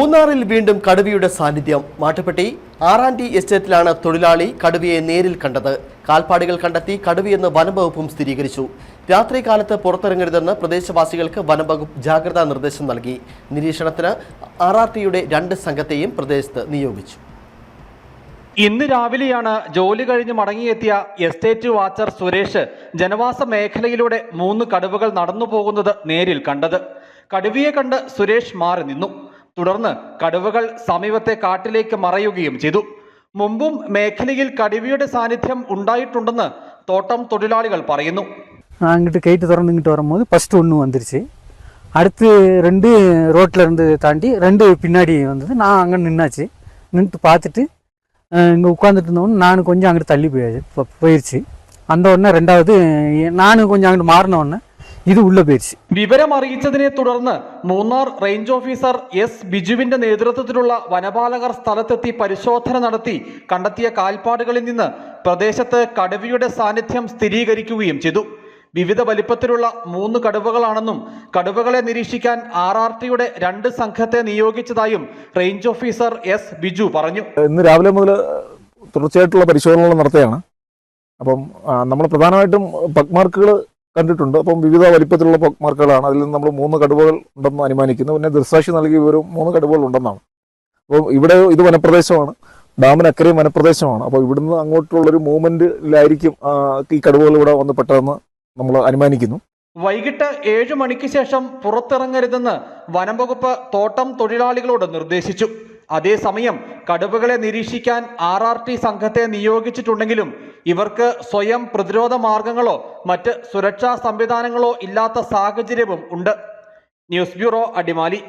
മൂന്നാറിൽ വീണ്ടും കടുവയുടെ സാന്നിധ്യം. മാട്ടുപ്പെട്ടി ആറാന്റി എസ്റ്റേറ്റിലാണ് തൊഴിലാളി കടുവയെ നേരിൽ കണ്ടത്. കാൽപ്പാടുകൾ കണ്ടെത്തി കടുവയെന്ന് വനംവകുപ്പും സ്ഥിരീകരിച്ചു. രാത്രി കാലത്ത് പുറത്തിറങ്ങരുതെന്ന് പ്രദേശവാസികൾക്ക് വനംവകുപ്പ് ജാഗ്രതാ നിർദ്ദേശം നൽകി. നിരീക്ഷണത്തിന് ആർ രണ്ട് സംഘത്തെയും പ്രദേശത്ത് നിയോഗിച്ചു. ഇന്ന് രാവിലെയാണ് ജോലി കഴിഞ്ഞ് മടങ്ങിയെത്തിയ എസ്റ്റേറ്റ് വാച്ചർ സുരേഷ് ജനവാസ മേഖലയിലൂടെ മൂന്ന് കടുവകൾ നടന്നു പോകുന്നത് നേരിൽ കണ്ടത്. കടുവയെ കണ്ട് സുരേഷ് മാറി നിന്നു. തുടർന്ന് കടുവകൾ സമീപത്തെ കാട്ടിലേക്ക് മറയുകയും ചെയ്തു മുമ്പും മേഖലയിൽ കടുവയുടെ സാന്നിധ്യം ഉണ്ടായിട്ടുണ്ടെന്ന് തോട്ടം തൊഴിലാളികൾ പറയുന്നു நான் அங்கிட்டு கைட்டு திறந்து இங்கிட்டு வரும்போது ஃபஸ்ட்டு ஒன்று வந்துருச்சு அடுத்து ரெண்டு ரோட்டில் இருந்து தாண்டி ரெண்டு பின்னாடி வந்தது நான் அங்கே நின்னாச்சு நின்றுட்டு பார்த்துட்டு இங்கே உட்காந்துட்டு இருந்தவொடனே நான் கொஞ்சம் அங்கிட்டு தள்ளி போயாச்சு போ- போயிருச்சு அந்த உடனே ரெண்டாவது நானும் கொஞ்சம் அங்கிட்டு மாறின உடனே இது உள்ளே போயிடுச்சு വിവരം അറിയിച്ചതിനെ തുടർന്ന് മൂന്നാർ റേഞ്ച് ഓഫീസർ എസ് ബിജുവിന്റെ നേതൃത്വത്തിലുള്ള വനപാലകർ സ്ഥലത്തെത്തി പരിശോധന നടത്തി കണ്ടെത്തിയ കാൽപ്പാടുകളിൽ നിന്ന് പ്രദേശത്ത് കടുവയുടെ സാന്നിധ്യം സ്ഥിരീകരിക്കുകയും ചെയ്തു വിവിധ വലിപ്പത്തിലുള്ള മൂന്ന് കടുവകളാണെന്നും കടുവകളെ നിരീക്ഷിക്കാൻ ആർ ആർ ടിയുടെ രണ്ട് സംഘത്തെ നിയോഗിച്ചതായും റേഞ്ച് ഓഫീസർ എസ് ബിജു പറഞ്ഞു ഇന്ന് രാവിലെ മുതൽ തുടർച്ചയായിട്ടുള്ള പരിശോധനകൾ നടത്തുകയാണ് അപ്പം നമ്മൾ പ്രധാനമായിട്ടും പക്മാർക്കുകൾ കണ്ടിട്ടുണ്ട്. അപ്പം വിവിധ വലിപ്പത്തിലുള്ള മാർക്കുകളാണ്. അതിൽ നിന്ന് നമ്മൾ മൂന്ന് കടുവകൾ ഉണ്ടെന്ന് അനുമാനിക്കുന്നു. പിന്നെ ദൃസാക്ഷി നൽകിയ വിവരം മൂന്ന് കടുവകൾ ഉണ്ടെന്നാണ്. അപ്പോൾ ഇവിടെ ഇത് വനപ്രദേശമാണ്. ഡാമിനക്കരയും വനപ്രദേശമാണ്. അപ്പോൾ ഇവിടുന്ന് അങ്ങോട്ടുള്ളൊരു മൂവ്മെന്റിലായിരിക്കും ആ, ഈ കടുവകൾ ഇവിടെ വന്ന് പെട്ടതെന്ന് നമ്മൾ അനുമാനിക്കുന്നു. വൈകിട്ട് ഏഴു മണിക്ക് ശേഷം പുറത്തിറങ്ങരുതെന്ന് വനംവകുപ്പ് തോട്ടം തൊഴിലാളികളോട് നിർദ്ദേശിച്ചു. അതേസമയം കടുവകളെ നിരീക്ഷിക്കാൻ ആർ ആർ ടി സംഘത്തെ നിയോഗിച്ചിട്ടുണ്ടെങ്കിലും ഇവർക്ക് സ്വയം പ്രതിരോധ മാർഗങ്ങളോ മറ്റ് സുരക്ഷാ സംവിധാനങ്ങളോ ഇല്ലാത്ത സാഹചര്യവും ഉണ്ട്. News bureau Adimali.